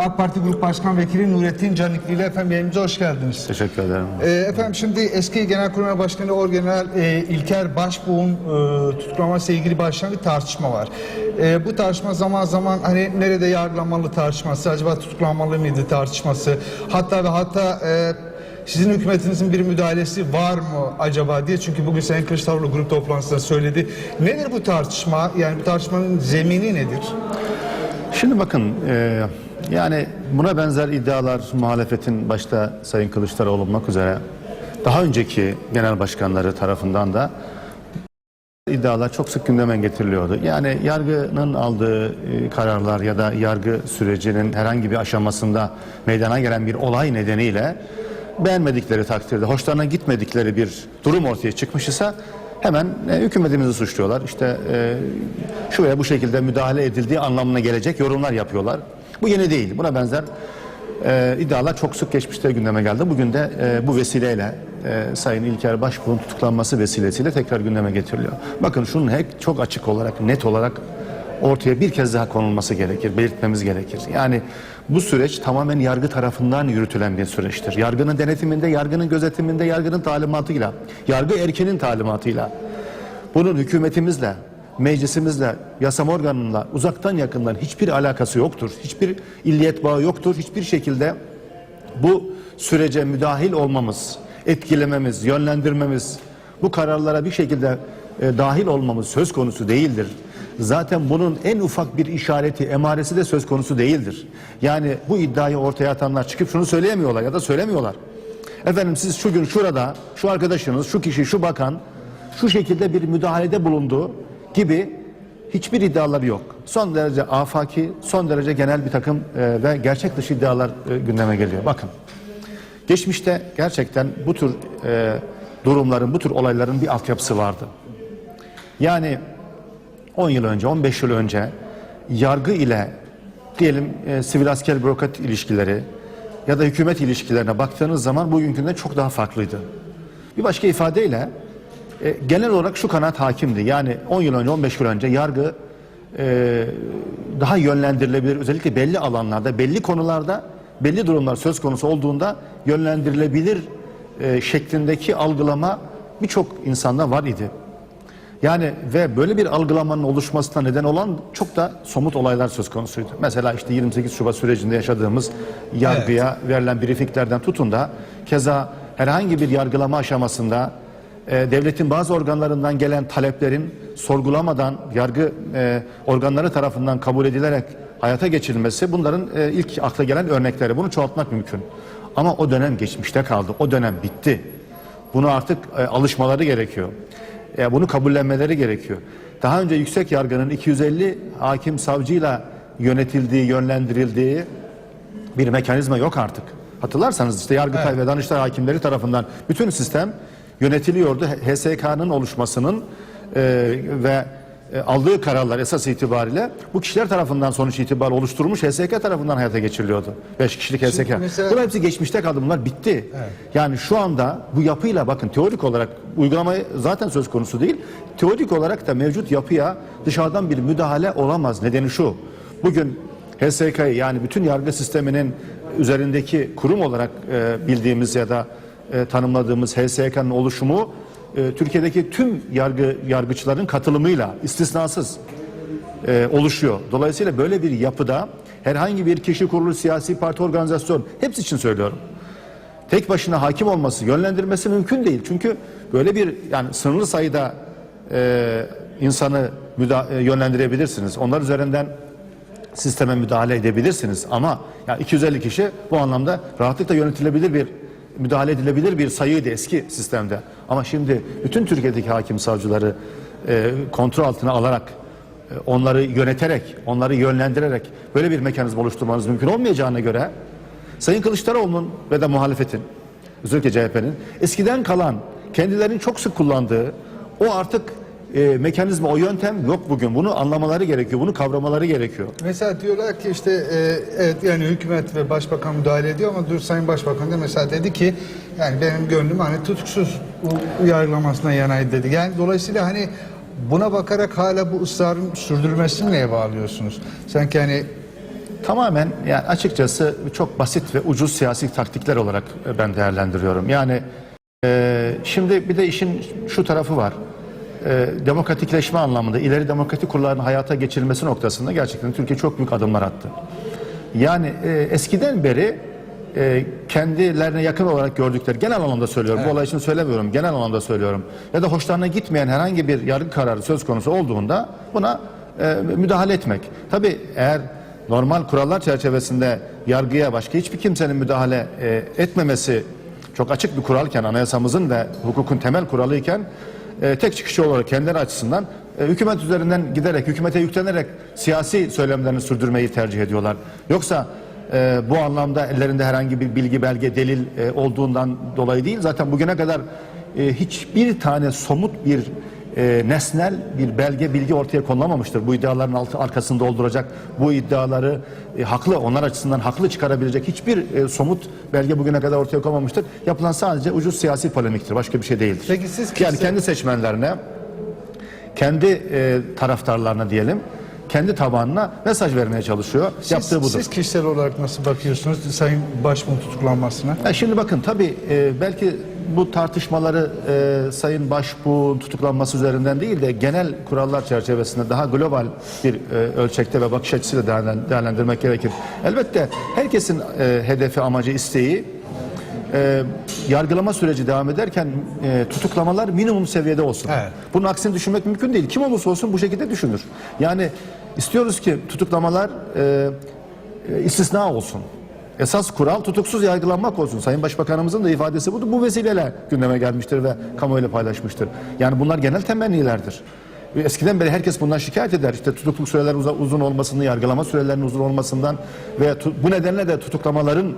AK Parti Grup Başkan Vekili Nurettin Canikli ile efendim yayınımıza hoş geldiniz. Teşekkür ederim. Ee, efendim şimdi eski Genelkurmay Başkanı Orgeneral e, İlker Başbuğ'un e, tutuklaması ilgili başlayan bir tartışma var. E, bu tartışma zaman zaman hani nerede yargılanmalı tartışması, acaba tutuklanmalı mıydı tartışması, hatta ve hatta e, sizin hükümetinizin bir müdahalesi var mı acaba diye çünkü bugün Sayın Kılıçdaroğlu grup toplantısında söyledi. Nedir bu tartışma? Yani bu tartışmanın zemini nedir? Şimdi bakın e, yani buna benzer iddialar muhalefetin başta Sayın Kılıçdaroğlu olmak üzere daha önceki genel başkanları tarafından da iddialar çok sık gündeme getiriliyordu. Yani yargının aldığı e, kararlar ya da yargı sürecinin herhangi bir aşamasında meydana gelen bir olay nedeniyle beğenmedikleri takdirde, hoşlarına gitmedikleri bir durum ortaya çıkmış ise hemen e, hükümetimizi suçluyorlar. İşte e, şu veya bu şekilde müdahale edildiği anlamına gelecek yorumlar yapıyorlar. Bu yeni değil. Buna benzer e, iddialar çok sık geçmişte gündeme geldi. Bugün de e, bu vesileyle e, Sayın İlker Başbuğ'un tutuklanması vesilesiyle tekrar gündeme getiriliyor. Bakın şunun hep çok açık olarak, net olarak ortaya bir kez daha konulması gerekir, belirtmemiz gerekir. Yani bu süreç tamamen yargı tarafından yürütülen bir süreçtir. Yargının denetiminde, yargının gözetiminde, yargının talimatıyla, yargı erkenin talimatıyla, bunun hükümetimizle, meclisimizle, yasama organıyla uzaktan yakından hiçbir alakası yoktur. Hiçbir illiyet bağı yoktur. Hiçbir şekilde bu sürece müdahil olmamız, etkilememiz, yönlendirmemiz, bu kararlara bir şekilde e, dahil olmamız söz konusu değildir. Zaten bunun en ufak bir işareti, emaresi de söz konusu değildir. Yani bu iddiayı ortaya atanlar çıkıp şunu söyleyemiyorlar ya da söylemiyorlar. Efendim siz şu gün şurada, şu arkadaşınız, şu kişi, şu bakan şu şekilde bir müdahalede bulundu gibi hiçbir iddiaları yok. Son derece afaki, son derece genel bir takım e, ve gerçek dışı iddialar e, gündeme geliyor. Bakın, geçmişte gerçekten bu tür e, durumların, bu tür olayların bir altyapısı vardı. Yani 10 yıl önce, 15 yıl önce yargı ile diyelim e, sivil asker bürokrat ilişkileri ya da hükümet ilişkilerine baktığınız zaman bugünkünden çok daha farklıydı. Bir başka ifadeyle e, genel olarak şu kanaat hakimdi. Yani 10 yıl önce, 15 yıl önce yargı e, daha yönlendirilebilir. Özellikle belli alanlarda, belli konularda, belli durumlar söz konusu olduğunda yönlendirilebilir e, şeklindeki algılama birçok insanda var idi. Yani ve böyle bir algılamanın oluşmasına neden olan çok da somut olaylar söz konusuydu. Mesela işte 28 Şubat sürecinde yaşadığımız yargıya verilen briefinglerden tutun da keza herhangi bir yargılama aşamasında devletin bazı organlarından gelen taleplerin sorgulamadan yargı e, organları tarafından kabul edilerek hayata geçirilmesi bunların e, ilk akla gelen örnekleri. Bunu çoğaltmak mümkün. Ama o dönem geçmişte kaldı. O dönem bitti. Bunu artık e, alışmaları gerekiyor. Bunu kabullenmeleri gerekiyor. Daha önce yüksek yargının 250 hakim savcıyla yönetildiği, yönlendirildiği bir mekanizma yok artık. Hatırlarsanız işte Yargıtay ve Danıştay hakimleri tarafından bütün sistem yönetiliyordu. HSK'nın oluşmasının e, ve e, aldığı kararlar esas itibariyle bu kişiler tarafından sonuç itibariyle oluşturulmuş HSK tarafından hayata geçiriliyordu. 5 kişilik HSK. mesela- Bunlar hepsi geçmişte kaldı. Bunlar bitti. Yani şu anda bu yapıyla bakın teorik olarak uygulamayı zaten söz konusu değil. Teorik olarak da mevcut yapıya dışarıdan bir müdahale olamaz. Nedeni şu. Bugün HSK'yı yani bütün yargı sisteminin üzerindeki kurum olarak e, bildiğimiz ya da e, tanımladığımız HSK'nın oluşumu e, Türkiye'deki tüm yargı yargıçların katılımıyla istisnasız e, oluşuyor. Dolayısıyla böyle bir yapıda herhangi bir kişi kurulu siyasi parti organizasyon hepsi için söylüyorum. Tek başına hakim olması, yönlendirmesi mümkün değil. Çünkü böyle bir yani sınırlı sayıda e, insanı müda- e, yönlendirebilirsiniz. Onlar üzerinden sisteme müdahale edebilirsiniz ama ya 250 kişi bu anlamda rahatlıkla yönetilebilir bir müdahale edilebilir bir sayıydı eski sistemde. Ama şimdi bütün Türkiye'deki hakim savcıları e, kontrol altına alarak e, onları yöneterek, onları yönlendirerek böyle bir mekanizma oluşturmanız mümkün olmayacağına göre Sayın Kılıçdaroğlu'nun ve de muhalefetin özellikle CHP'nin eskiden kalan kendilerinin çok sık kullandığı o artık e, mekanizma, o yöntem yok bugün. Bunu anlamaları gerekiyor, bunu kavramaları gerekiyor. Mesela diyorlar ki işte e, evet yani hükümet ve başbakan müdahale ediyor ama dur Sayın Başbakan da mesela dedi ki yani benim gönlüm hani tutuksuz u- yargılamasına yanaydı dedi. Yani dolayısıyla hani buna bakarak hala bu ısrarın sürdürülmesini neye bağlıyorsunuz? Sanki hani tamamen yani açıkçası çok basit ve ucuz siyasi taktikler olarak e, ben değerlendiriyorum. Yani e, şimdi bir de işin şu tarafı var. E, demokratikleşme anlamında ileri demokratik kurulların hayata geçirilmesi noktasında gerçekten Türkiye çok büyük adımlar attı. Yani e, eskiden beri e, kendilerine yakın olarak gördükleri genel anlamda söylüyorum. Bu olay için söylemiyorum. Genel anlamda söylüyorum. Ya da hoşlarına gitmeyen herhangi bir yargı kararı söz konusu olduğunda buna e, müdahale etmek. Tabii eğer normal kurallar çerçevesinde yargıya başka hiçbir kimsenin müdahale e, etmemesi çok açık bir kuralken anayasamızın ve hukukun temel kuralıyken e, tek çıkış olarak kendileri açısından e, hükümet üzerinden giderek, hükümete yüklenerek siyasi söylemlerini sürdürmeyi tercih ediyorlar. Yoksa e, bu anlamda ellerinde herhangi bir bilgi, belge, delil e, olduğundan dolayı değil. Zaten bugüne kadar e, hiçbir tane somut bir e, nesnel bir belge, bilgi ortaya konulamamıştır. Bu iddiaların altı arkasını dolduracak, bu iddiaları e, haklı, onlar açısından haklı çıkarabilecek hiçbir e, somut belge bugüne kadar ortaya konmamıştır. Yapılan sadece ucuz siyasi polemiktir. Başka bir şey değildir. Peki siz yani kişisel- kendi seçmenlerine, kendi e, taraftarlarına diyelim, kendi tabanına mesaj vermeye çalışıyor. Siz, Yaptığı budur. Siz kişisel olarak nasıl bakıyorsunuz Sayın Başbuğ'un tutuklanmasına? Ya şimdi bakın tabii e, belki bu tartışmaları e, Sayın Başbuğ'un tutuklanması üzerinden değil de genel kurallar çerçevesinde daha global bir e, ölçekte ve bakış açısıyla değerlen- değerlendirmek gerekir. Elbette herkesin e, hedefi, amacı, isteği e, yargılama süreci devam ederken e, tutuklamalar minimum seviyede olsun. Evet. Bunun aksini düşünmek mümkün değil. Kim olursa olsun bu şekilde düşünür. Yani istiyoruz ki tutuklamalar e, e, istisna olsun. Esas kural tutuksuz yargılanmak olsun. Sayın Başbakanımızın da ifadesi budur. Bu vesileyle gündeme gelmiştir ve kamuoyuyla paylaşmıştır. Yani bunlar genel temennilerdir. Ve Eskiden beri herkes bundan şikayet eder. İşte tutukluk süreleri uza- uzun olmasından, yargılama sürelerinin uzun olmasından ve bu nedenle de tutuklamaların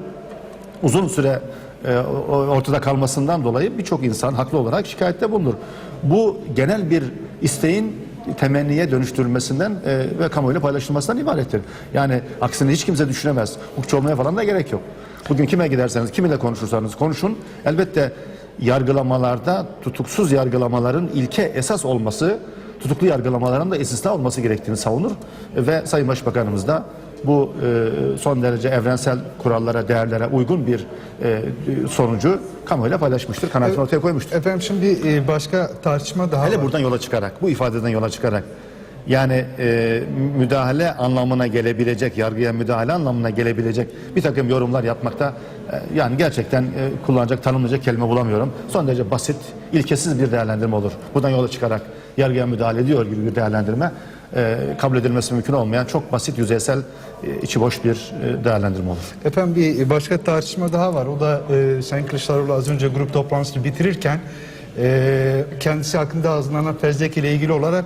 uzun süre e, ortada kalmasından dolayı birçok insan haklı olarak şikayette bulunur. Bu genel bir isteğin temenniye dönüştürülmesinden e, ve kamuoyuyla paylaşılmasından ibarettir. Yani aksine hiç kimse düşünemez. Hukukçu olmaya falan da gerek yok. Bugün kime giderseniz, kiminle konuşursanız konuşun. Elbette yargılamalarda tutuksuz yargılamaların ilke esas olması, tutuklu yargılamaların da istisna olması gerektiğini savunur. Ve Sayın Başbakanımız da bu e, son derece evrensel kurallara, değerlere uygun bir e, sonucu kamuoyuyla paylaşmıştır, kanaatini ortaya koymuştur. Efendim şimdi e, başka tartışma daha Hele var. buradan yola çıkarak, bu ifadeden yola çıkarak yani e, müdahale anlamına gelebilecek, yargıya müdahale anlamına gelebilecek bir takım yorumlar yapmakta e, yani gerçekten e, kullanacak, tanımlayacak kelime bulamıyorum. Son derece basit, ilkesiz bir değerlendirme olur. Buradan yola çıkarak yargıya müdahale ediyor gibi bir değerlendirme e, kabul edilmesi mümkün olmayan çok basit, yüzeysel, e, içi boş bir e, değerlendirme olur. Efendim bir başka tartışma daha var. O da e, Sayın Kılıçdaroğlu az önce grup toplantısını bitirirken e, kendisi hakkında hazırlanan fezleke ile ilgili olarak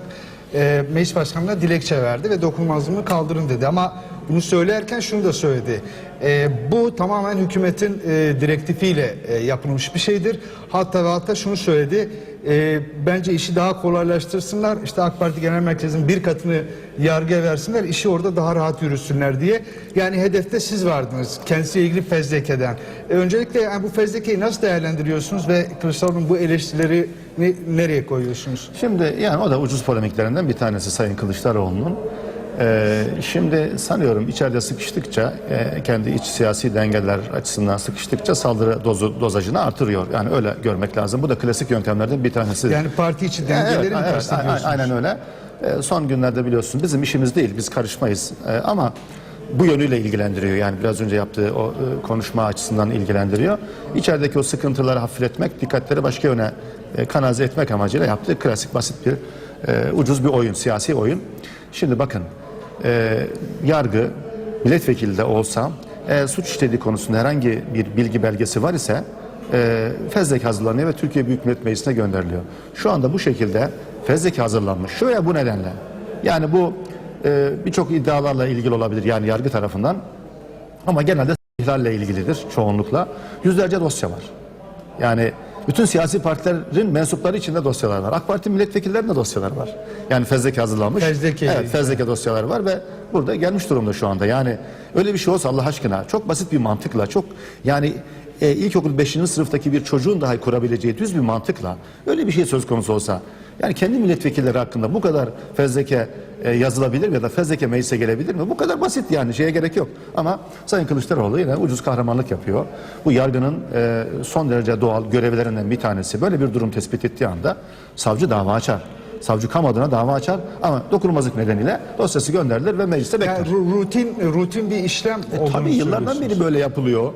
e, meclis başkanına dilekçe verdi ve dokunulmazlığımı kaldırın dedi. Ama bunu söylerken şunu da söyledi. E, bu tamamen hükümetin e, direktifiyle e, yapılmış bir şeydir. Hatta ve hatta şunu söyledi. E, bence işi daha kolaylaştırsınlar. İşte AK Parti Genel Merkezi'nin bir katını yargıya versinler. işi orada daha rahat yürüsünler diye. Yani hedefte siz vardınız. Kendisiyle ilgili fezlekeden. E, öncelikle yani bu fezlekeyi nasıl değerlendiriyorsunuz ve Kılıçdaroğlu'nun bu eleştirileri nereye koyuyorsunuz? Şimdi yani o da ucuz polemiklerinden bir tanesi Sayın Kılıçdaroğlu'nun. Ee, şimdi sanıyorum içeride sıkıştıkça e, kendi iç siyasi dengeler açısından sıkıştıkça saldırı dozu, dozajını artırıyor. Yani öyle görmek lazım. Bu da klasik yöntemlerden bir tanesi. Yani parti içi dengeleri Evet, evet, kastediyorsunuz? aynen öyle. Ee, son günlerde biliyorsun bizim işimiz değil, biz karışmayız. Ee, ama bu yönüyle ilgilendiriyor. Yani biraz önce yaptığı o e, konuşma açısından ilgilendiriyor. İçerideki o sıkıntıları hafifletmek, dikkatleri başka yöne e, kanalize etmek amacıyla yaptığı klasik basit bir e, ucuz bir oyun, siyasi oyun. Şimdi bakın, e, yargı milletvekili de olsa eğer suç işlediği konusunda herhangi bir bilgi belgesi var ise e, fezleke hazırlanıyor ve Türkiye Büyük Millet Meclisi'ne gönderiliyor. Şu anda bu şekilde fezleke hazırlanmış. Veya bu nedenle. Yani bu e, birçok iddialarla ilgili olabilir yani yargı tarafından. Ama genelde ihlalle ilgilidir çoğunlukla. Yüzlerce dosya var. Yani bütün siyasi partilerin mensupları içinde dosyalar var. AK Parti milletvekillerinde dosyalar var. Yani fezleke hazırlanmış. Fezleke. Evet, fezleke dosyalar var ve burada gelmiş durumda şu anda. Yani öyle bir şey olsa Allah aşkına çok basit bir mantıkla çok yani e, ilkokul 5. sınıftaki bir çocuğun dahi kurabileceği düz bir mantıkla öyle bir şey söz konusu olsa yani kendi milletvekilleri hakkında bu kadar fezleke e, yazılabilir mi ya da fezleke meclise gelebilir mi? Bu kadar basit yani şeye gerek yok. Ama Sayın Kılıçdaroğlu yine ucuz kahramanlık yapıyor. Bu yargının e, son derece doğal görevlerinden bir tanesi. Böyle bir durum tespit ettiği anda savcı dava açar. Savcı kamu adına dava açar ama dokunulmazlık nedeniyle dosyası gönderilir ve mecliste bekler. Yani ru- rutin rutin bir işlem olduğunu E, Tabii yıllardan beri böyle yapılıyor.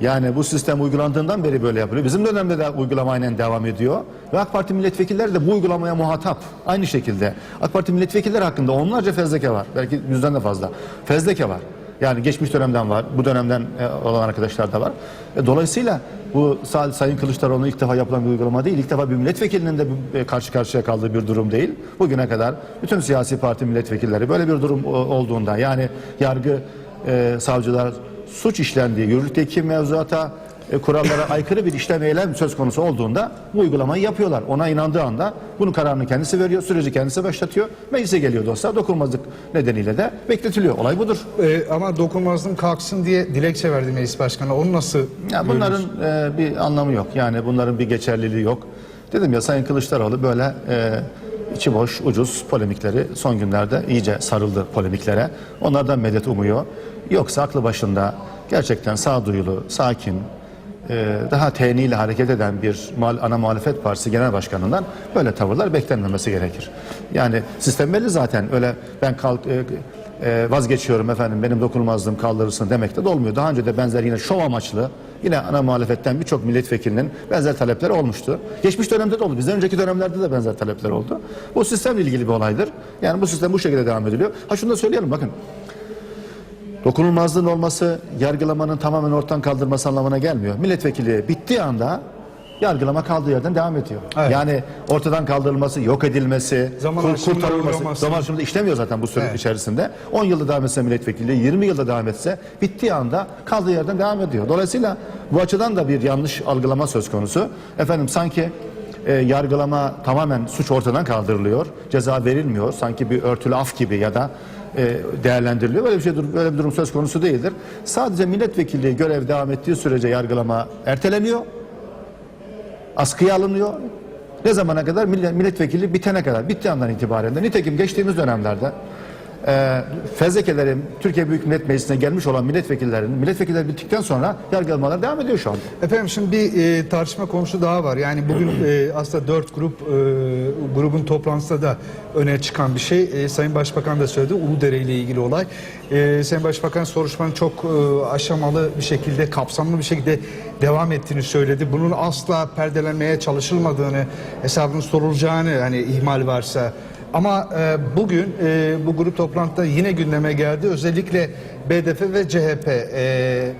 Yani bu sistem uygulandığından beri böyle yapılıyor. Bizim dönemde de uygulama aynen devam ediyor. Ve AK Parti milletvekilleri de bu uygulamaya muhatap. Aynı şekilde. AK Parti milletvekilleri hakkında onlarca fezleke var. Belki yüzden de fazla. Fezleke var. Yani geçmiş dönemden var. Bu dönemden e, olan arkadaşlar da var. E, Dolayısıyla bu sa- Sayın Kılıçdaroğlu'nun ilk defa yapılan bir uygulama değil. İlk defa bir milletvekilinin de e, karşı karşıya kaldığı bir durum değil. Bugüne kadar bütün siyasi parti milletvekilleri böyle bir durum olduğunda yani yargı savcılar suç işlendiği, yürürlükteki mevzuata, e, kurallara aykırı bir işlem eylem söz konusu olduğunda bu uygulamayı yapıyorlar. Ona inandığı anda bunun kararını kendisi veriyor, süreci kendisi başlatıyor. Meclise geliyor dosya, dokunulmazlık nedeniyle de bekletiliyor. Olay budur. Ee, ama dokunulmazlığın kalksın diye dilekçe verdi meclis başkanı. Onu nasıl Ya bunların e, bir anlamı yok. Yani bunların bir geçerliliği yok. Dedim ya Sayın Kılıçdaroğlu böyle e, içi boş, ucuz polemikleri son günlerde iyice sarıldı polemiklere. Onlardan medet umuyor. Yoksa aklı başında gerçekten sağduyulu, sakin, e, daha teniyle hareket eden bir ana muhalefet partisi genel başkanından böyle tavırlar beklenmemesi gerekir. Yani sistem belli zaten. Öyle ben kalk e, e, vazgeçiyorum efendim benim dokunulmazlığım kaldırırsın demek de de olmuyor. Daha önce de benzer yine şov amaçlı yine ana muhalefetten birçok milletvekilinin benzer talepleri olmuştu. Geçmiş dönemde de oldu. Bizden önceki dönemlerde de benzer talepler oldu. Bu sistemle ilgili bir olaydır. Yani bu sistem bu şekilde devam ediliyor. Ha şunu da söyleyelim bakın. Dokunulmazlığın olması yargılamanın tamamen ortadan kaldırması anlamına gelmiyor. Milletvekili bittiği anda yargılama kaldığı yerden devam ediyor. Evet. Yani ortadan kaldırılması, yok edilmesi, Zaman kur- kurtarılması, zaman aşımında işlemiyor zaten bu süre Evet. içerisinde. 10 yılda devam etse milletvekilliği, 20 yılda devam etse bittiği anda kaldığı yerden devam ediyor. Dolayısıyla bu açıdan da bir yanlış algılama söz konusu. Efendim sanki e, yargılama tamamen suç ortadan kaldırılıyor, ceza verilmiyor. Sanki bir örtülü af gibi ya da e, değerlendiriliyor. Böyle bir şey böyle bir durum söz konusu değildir. Sadece milletvekilliği görev devam ettiği sürece yargılama erteleniyor askıya alınıyor. Ne zamana kadar? Millet, milletvekili bitene kadar. Bittiği andan itibaren de. Nitekim geçtiğimiz dönemlerde e, fezlekelerin Türkiye Büyük Millet Meclisi'ne gelmiş olan milletvekillerinin milletvekilleri bittikten sonra yargılamalar devam ediyor şu anda. Efendim şimdi bir e, tartışma konusu daha var. Yani bugün e, aslında dört grup e, grubun toplantısında da öne çıkan bir şey. E, Sayın Başbakan da söyledi. Uludere ile ilgili olay. E, Sayın Başbakan soruşturmanın çok e, aşamalı bir şekilde, kapsamlı bir şekilde devam ettiğini söyledi. Bunun asla perdelenmeye çalışılmadığını, hesabının sorulacağını hani ihmal varsa ama e, bugün e, bu grup toplantıda yine gündeme geldi. Özellikle BDP ve CHP. E,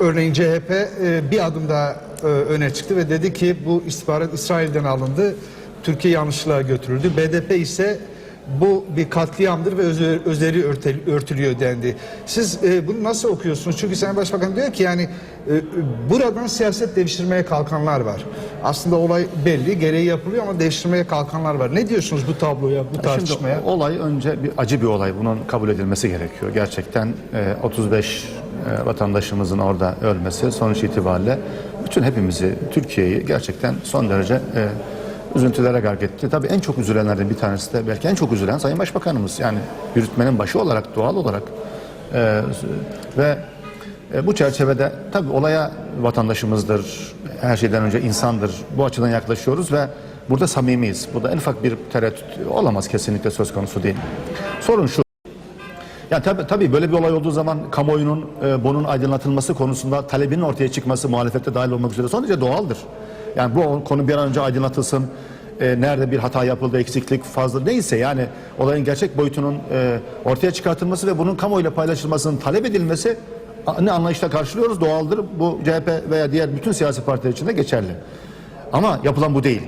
örneğin CHP e, bir adım daha e, öne çıktı ve dedi ki bu istihbarat İsrail'den alındı. Türkiye yanlışlığa götürüldü. BDP ise bu bir katliamdır ve örtel- örtülüyor dendi. Siz e, bunu nasıl okuyorsunuz? Çünkü Sayın Başbakan diyor ki yani e, buradan siyaset devşirmeye kalkanlar var. Aslında olay belli, gereği yapılıyor ama devşirmeye kalkanlar var. Ne diyorsunuz bu tabloya, bu tartışmaya? Şimdi olay önce bir acı bir olay. Bunun kabul edilmesi gerekiyor. Gerçekten e, 35 e, vatandaşımızın orada ölmesi sonuç itibariyle bütün hepimizi, Türkiye'yi gerçekten son derece e, üzüntülere gark etti. Tabii en çok üzülenlerden bir tanesi de belki en çok üzülen Sayın Başbakanımız. Yani yürütmenin başı olarak, doğal olarak e, ve e, bu çerçevede tabii olaya vatandaşımızdır, her şeyden önce insandır. Bu açıdan yaklaşıyoruz ve burada samimiyiz. Burada en ufak bir tereddüt olamaz kesinlikle söz konusu değil. Sorun şu. Yani tabii, tabii böyle bir olay olduğu zaman kamuoyunun e, bunun aydınlatılması konusunda talebinin ortaya çıkması muhalefette dahil olmak üzere son derece doğaldır. Yani bu konu bir an önce aydınlatılsın. E, nerede bir hata yapıldı, eksiklik fazla neyse yani olayın gerçek boyutunun e, ortaya çıkartılması ve bunun kamuoyuyla paylaşılmasının talep edilmesi ne anlayışla karşılıyoruz doğaldır. Bu CHP veya diğer bütün siyasi partiler için de geçerli. Ama yapılan bu değil.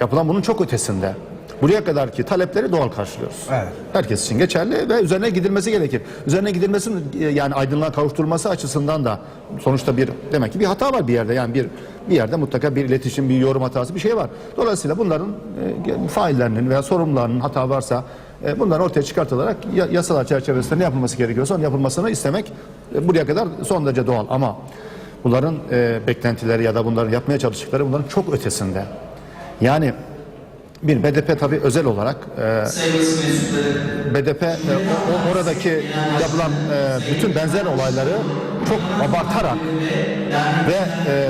Yapılan bunun çok ötesinde. Buraya kadar ki talepleri doğal karşılıyoruz. Evet. Herkes için geçerli ve üzerine gidilmesi gerekir. Üzerine gidilmesinin e, yani aydınlığa kavuşturulması açısından da sonuçta bir demek ki bir hata var bir yerde. Yani bir bir yerde mutlaka bir iletişim, bir yorum hatası bir şey var. Dolayısıyla bunların e, faillerinin veya sorumlularının hata varsa e, bunların ortaya çıkartılarak ya- yasalar çerçevesinde ne yapılması gerekiyorsa onun yapılmasını istemek e, buraya kadar son derece doğal. Ama bunların e, beklentileri ya da bunların yapmaya çalıştıkları bunların çok ötesinde. Yani bir BDP tabii özel olarak e, BDP e, o- oradaki yapılan e, bütün benzer olayları çok abartarak ve e,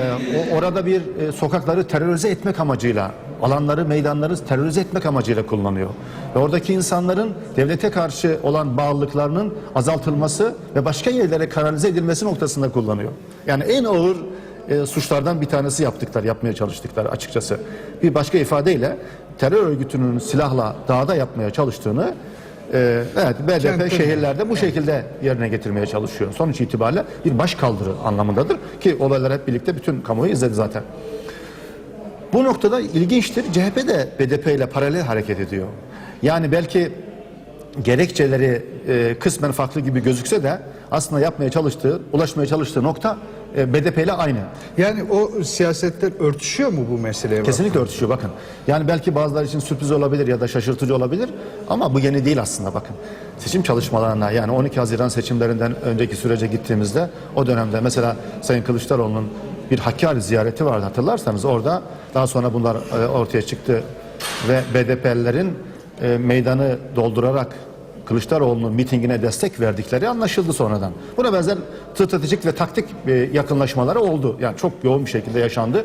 o- orada bir e, sokakları terörize etmek amacıyla alanları, meydanları terörize etmek amacıyla kullanıyor. Ve oradaki insanların devlete karşı olan bağlılıklarının azaltılması ve başka yerlere kanalize edilmesi noktasında kullanıyor. Yani en ağır e, suçlardan bir tanesi yaptıklar, yapmaya çalıştıkları açıkçası. Bir başka ifadeyle terör örgütünün silahla dağda yapmaya çalıştığını e, evet BDP Kentte- şehirlerde bu şekilde yerine getirmeye çalışıyor. Sonuç itibariyle bir baş kaldırı anlamındadır ki olaylar hep birlikte bütün kamuoyu izledi zaten. Bu noktada ilginçtir. CHP de BDP ile paralel hareket ediyor. Yani belki gerekçeleri e, kısmen farklı gibi gözükse de aslında yapmaya çalıştığı, ulaşmaya çalıştığı nokta BDP ile aynı. Yani o siyasetler örtüşüyor mu bu meseleye? Kesinlikle örtüşüyor bakın. Yani belki bazıları için sürpriz olabilir ya da şaşırtıcı olabilir ama bu yeni değil aslında bakın. Seçim çalışmalarına yani 12 Haziran seçimlerinden önceki sürece gittiğimizde o dönemde mesela Sayın Kılıçdaroğlu'nun bir Hakkari ziyareti vardı hatırlarsanız orada daha sonra bunlar e, ortaya çıktı ve BDP'lilerin e, meydanı doldurarak Kılıçdaroğlu'nun mitingine destek verdikleri anlaşıldı sonradan. Buna benzer stratejik ve taktik e, yakınlaşmaları oldu. Yani çok yoğun bir şekilde yaşandı.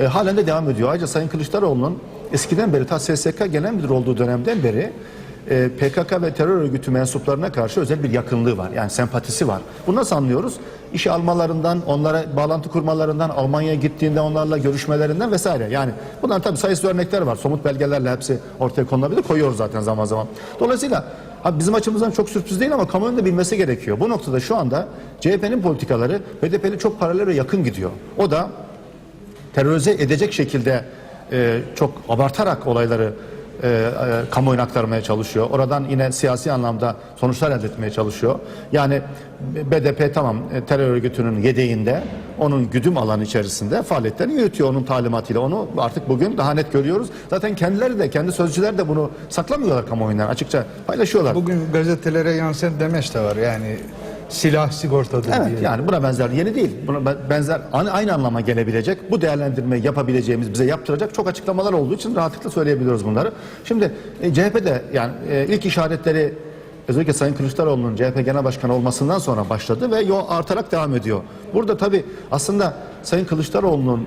E, halen de devam ediyor. Ayrıca Sayın Kılıçdaroğlu'nun eskiden beri ta SSK Genel Müdür olduğu dönemden beri e, PKK ve terör örgütü mensuplarına karşı özel bir yakınlığı var. Yani sempatisi var. Bunu nasıl anlıyoruz? İşe almalarından, onlara bağlantı kurmalarından, Almanya'ya gittiğinde onlarla görüşmelerinden vesaire. Yani bunlar tabii sayısız örnekler var. Somut belgelerle hepsi ortaya konulabilir. Koyuyoruz zaten zaman zaman. Dolayısıyla ha, bizim açımızdan çok sürpriz değil ama kamuoyunun da bilmesi gerekiyor. Bu noktada şu anda CHP'nin politikaları HDP'li çok paralel ve yakın gidiyor. O da terörize edecek şekilde e, çok abartarak olayları e, e, kamuoyuna aktarmaya çalışıyor. Oradan yine siyasi anlamda sonuçlar elde etmeye çalışıyor. Yani BDP tamam e, terör örgütünün yedeğinde, onun güdüm alanı içerisinde faaliyetlerini yürütüyor onun talimatıyla. Onu artık bugün daha net görüyoruz. Zaten kendileri de, kendi sözcüler de bunu saklamıyorlar kamuoyundan. Açıkça paylaşıyorlar. Bugün gazetelere yansıyan demeç de var yani silah sigortadır Evet diye. yani buna benzer yeni değil. Buna be- benzer aynı, anlama gelebilecek. Bu değerlendirmeyi yapabileceğimiz bize yaptıracak çok açıklamalar olduğu için rahatlıkla söyleyebiliyoruz bunları. Şimdi e, CHP'de yani e, ilk işaretleri özellikle Sayın Kılıçdaroğlu'nun CHP Genel Başkanı olmasından sonra başladı ve yol artarak devam ediyor. Burada tabii aslında Sayın Kılıçdaroğlu'nun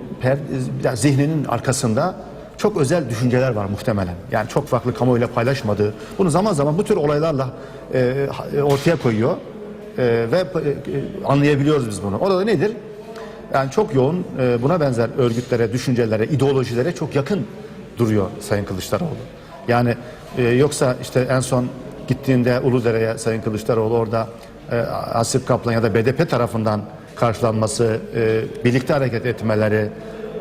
yani zihninin arkasında çok özel düşünceler var muhtemelen. Yani çok farklı kamuoyuyla paylaşmadığı. Bunu zaman zaman bu tür olaylarla e, ha- ortaya koyuyor. Ee, ve e, anlayabiliyoruz biz bunu. Orada nedir? Yani çok yoğun e, buna benzer örgütlere, düşüncelere, ideolojilere çok yakın duruyor Sayın Kılıçdaroğlu. Yani e, yoksa işte en son gittiğinde Uludere'ye Sayın Kılıçdaroğlu orada e, Asip Kaplan ya da BDP tarafından karşılanması, e, birlikte hareket etmeleri,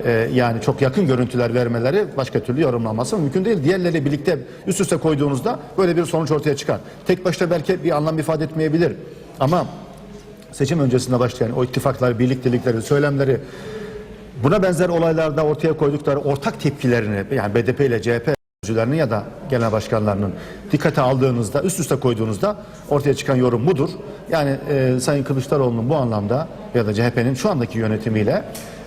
e, yani çok yakın görüntüler vermeleri başka türlü yorumlanması mümkün değil. Diğerleri birlikte üst üste koyduğunuzda böyle bir sonuç ortaya çıkar. Tek başta belki bir anlam ifade etmeyebilir. Ama seçim öncesinde başlayan o ittifaklar, birliktelikleri, söylemleri buna benzer olaylarda ortaya koydukları ortak tepkilerini yani BDP ile CHP sözcülerinin ya da genel başkanlarının dikkate aldığınızda, üst üste koyduğunuzda ortaya çıkan yorum budur. Yani e, Sayın Kılıçdaroğlu'nun bu anlamda ya da CHP'nin şu andaki yönetimiyle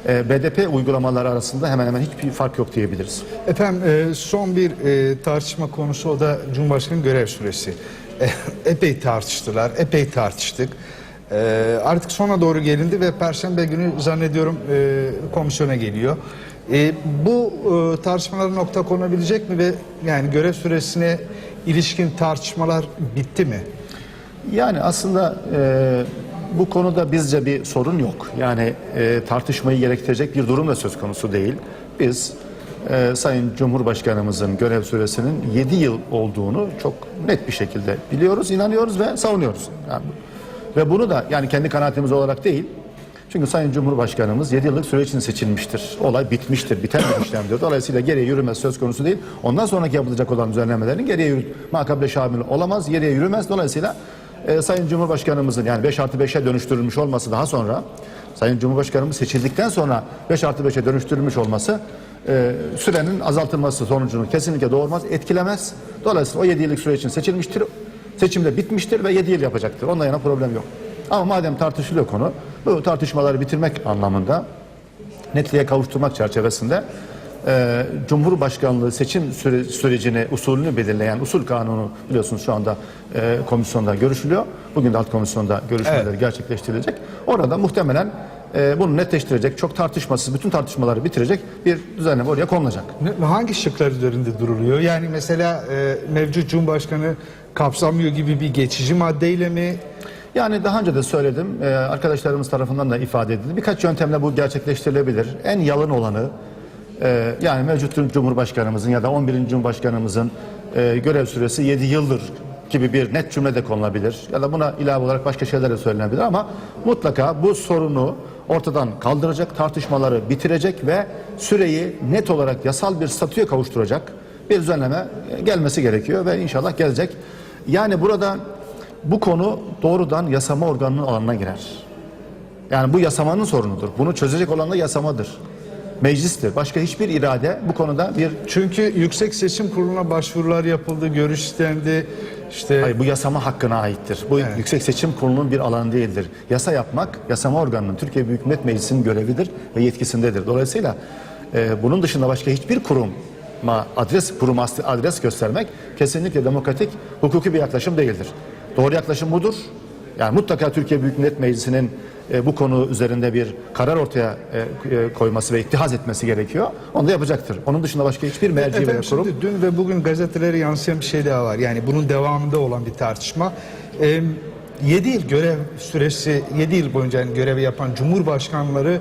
e, BDP uygulamaları arasında hemen hemen hiçbir fark yok diyebiliriz. Efendim e, son bir e, tartışma konusu o da Cumhurbaşkanı görev süresi. Epey tartıştılar, epey tartıştık. E, artık sona doğru gelindi ve Perşembe günü zannediyorum e, komisyona geliyor. E, bu e, tartışmalara nokta konabilecek mi ve yani görev süresine ilişkin tartışmalar bitti mi? Yani aslında e, bu konuda bizce bir sorun yok. Yani e, tartışmayı gerektirecek bir durum da söz konusu değil. Biz e, Sayın Cumhurbaşkanımızın görev süresinin 7 yıl olduğunu çok net bir şekilde biliyoruz, inanıyoruz ve savunuyoruz. Yani, ve bunu da yani kendi kanaatimiz olarak değil, çünkü Sayın Cumhurbaşkanımız 7 yıllık süre için seçilmiştir. Olay bitmiştir, biten bir işlemdir. Dolayısıyla geriye yürümez söz konusu değil. Ondan sonraki yapılacak olan düzenlemelerin geriye yürü, makable şamil olamaz, geriye yürümez. Dolayısıyla e, Sayın Cumhurbaşkanımızın yani 5 artı 5'e dönüştürülmüş olması daha sonra Sayın Cumhurbaşkanımız seçildikten sonra 5 artı 5'e dönüştürülmüş olması e, sürenin azaltılması sonucunu kesinlikle doğurmaz, etkilemez. Dolayısıyla o 7 yıllık süre için seçilmiştir. Seçimde bitmiştir ve 7 yıl yapacaktır. Ondan yana problem yok. Ama madem tartışılıyor konu, bu tartışmaları bitirmek anlamında netliğe kavuşturmak çerçevesinde e, Cumhurbaşkanlığı seçim süre- sürecini, usulünü belirleyen usul kanunu biliyorsunuz şu anda e, komisyonda görüşülüyor. Bugün de alt komisyonda görüşmeleri Evet. gerçekleştirilecek. Orada muhtemelen e, bunu netleştirecek, çok tartışmasız, bütün tartışmaları bitirecek bir düzenleme oraya konulacak. Ne- Hangi şıklar üzerinde duruluyor? Yani mesela e, mevcut Cumhurbaşkanı kapsamıyor gibi bir geçici maddeyle mi? Yani daha önce de söyledim, e, arkadaşlarımız tarafından da ifade edildi. Birkaç yöntemle bu gerçekleştirilebilir. En yalın olanı, e, yani mevcut Cumhurbaşkanımızın ya da 11. Cumhurbaşkanımızın e, görev süresi 7 yıldır gibi bir net cümle de konulabilir. Ya da buna ilave olarak başka şeyler de söylenebilir ama mutlaka bu sorunu ortadan kaldıracak, tartışmaları bitirecek ve süreyi net olarak yasal bir statüye kavuşturacak bir düzenleme e, gelmesi gerekiyor ve inşallah gelecek. Yani burada bu konu doğrudan yasama organının alanına girer. Yani bu yasamanın sorunudur. Bunu çözecek olan da yasamadır. Meclistir. Başka hiçbir irade bu konuda bir Çünkü Yüksek Seçim Kurulu'na başvurular yapıldı, görüş istendi. İşte Hayır, bu yasama hakkına aittir. Bu Yüksek Seçim Kurulu'nun bir alanı değildir. Yasa yapmak yasama organının Türkiye Büyük Millet Meclisi'nin görevidir ve yetkisindedir. Dolayısıyla e, bunun dışında başka hiçbir kuruma adres kuruma adres göstermek kesinlikle demokratik, hukuki bir yaklaşım değildir. Doğru yaklaşım budur. Yani mutlaka Türkiye Büyük Millet Meclisi'nin e, bu konu üzerinde bir karar ortaya e, e, koyması ve ittihaz etmesi gerekiyor. Onu da yapacaktır. Onun dışında başka hiçbir merci ve Efendim kurum şimdi dün ve bugün gazetelere yansıyan bir şey daha var. Yani bunun devamında olan bir tartışma. 7 yıl görev süresi, 7 yıl boyunca yani görevi yapan cumhurbaşkanları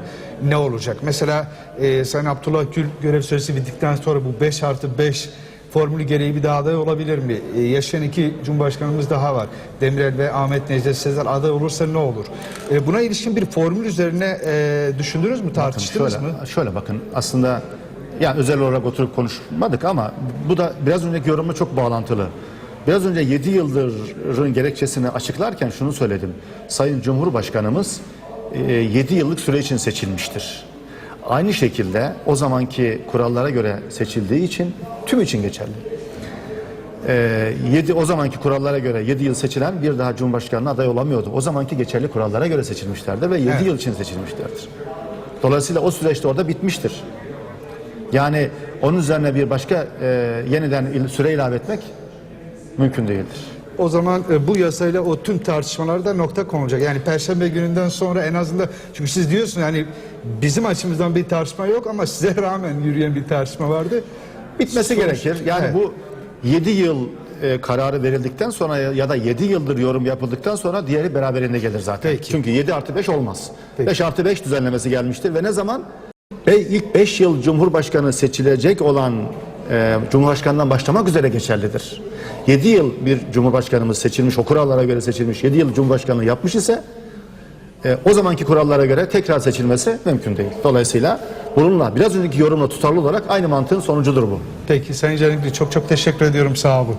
ne olacak? Mesela e, Sayın Abdullah Gül görev süresi bittikten sonra bu 5 artı 5 formülü gereği bir daha aday olabilir mi? E, yaşayan iki cumhurbaşkanımız daha var. Demirel ve Ahmet Necdet Sezer aday olursa ne olur? E, buna ilişkin bir formül üzerine e, düşündünüz mü, tartıştınız şöyle, mı? Şöyle bakın aslında yani özel olarak oturup konuşmadık ama bu da biraz önceki yorumla çok bağlantılı. Biraz önce 7 yıldırın gerekçesini açıklarken şunu söyledim. Sayın Cumhurbaşkanımız 7 yıllık süre için seçilmiştir. Aynı şekilde o zamanki kurallara göre seçildiği için tüm için geçerli. 7 o zamanki kurallara göre 7 yıl seçilen bir daha Cumhurbaşkanlığı aday olamıyordu. O zamanki geçerli kurallara göre seçilmişlerdi ve 7 Evet. yıl için seçilmişlerdir. Dolayısıyla o süreçte orada bitmiştir. Yani onun üzerine bir başka e, yeniden süre ilave etmek mümkün değildir. O zaman e, bu yasayla o tüm tartışmalarda nokta konulacak. Yani Perşembe gününden sonra en azından çünkü siz diyorsunuz yani bizim açımızdan bir tartışma yok ama size rağmen yürüyen bir tartışma vardı. Bitmesi Sonuç- gerekir. Yani Evet. bu 7 yıl e, kararı verildikten sonra ya ya da 7 yıldır yorum yapıldıktan sonra diğeri beraberinde gelir zaten. Peki. Çünkü 7 artı 5 olmaz. Peki. 5 artı 5 düzenlemesi gelmiştir ve ne zaman? Ve ilk 5 yıl Cumhurbaşkanı seçilecek olan e, Cumhurbaşkanından başlamak üzere geçerlidir. 7 yıl bir Cumhurbaşkanımız seçilmiş, o kurallara göre seçilmiş, 7 yıl Cumhurbaşkanlığı yapmış ise e, o zamanki kurallara göre tekrar seçilmesi mümkün değil. Dolayısıyla bununla biraz önceki yorumla tutarlı olarak aynı mantığın sonucudur bu. Peki Sayın Canikli çok çok teşekkür ediyorum sağ olun.